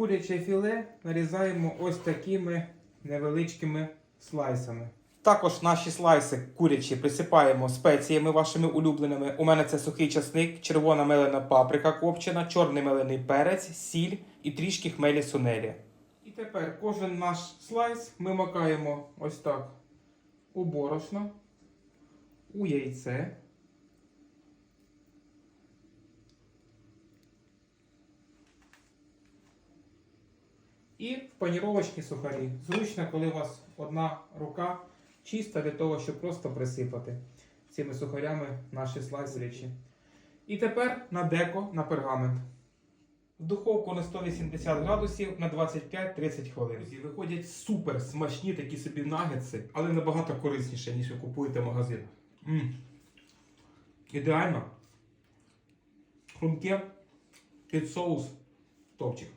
Куряче філе нарізаємо ось такими невеличкими слайсами. Також наші слайси курячі присипаємо спеціями вашими улюбленими. У мене це сухий часник, червона мелена паприка копчена, чорний мелений перець, сіль і трішки хмелі сунелі. І тепер кожен наш слайс ми макаємо ось так у борошно, у яйце. І паніровочні сухарі. Зручно, коли у вас одна рука чиста для того, щоб просто присипати цими сухарями наші слайсерічі. І тепер на деко на пергамент. В духовку на 180 градусів на 25-30 хвилин. Друзі, Виходять супер смачні такі собі нагетси, але набагато корисніше, ніж ви купуєте в магазинах. Ідеально. Хрумке під соус топчик.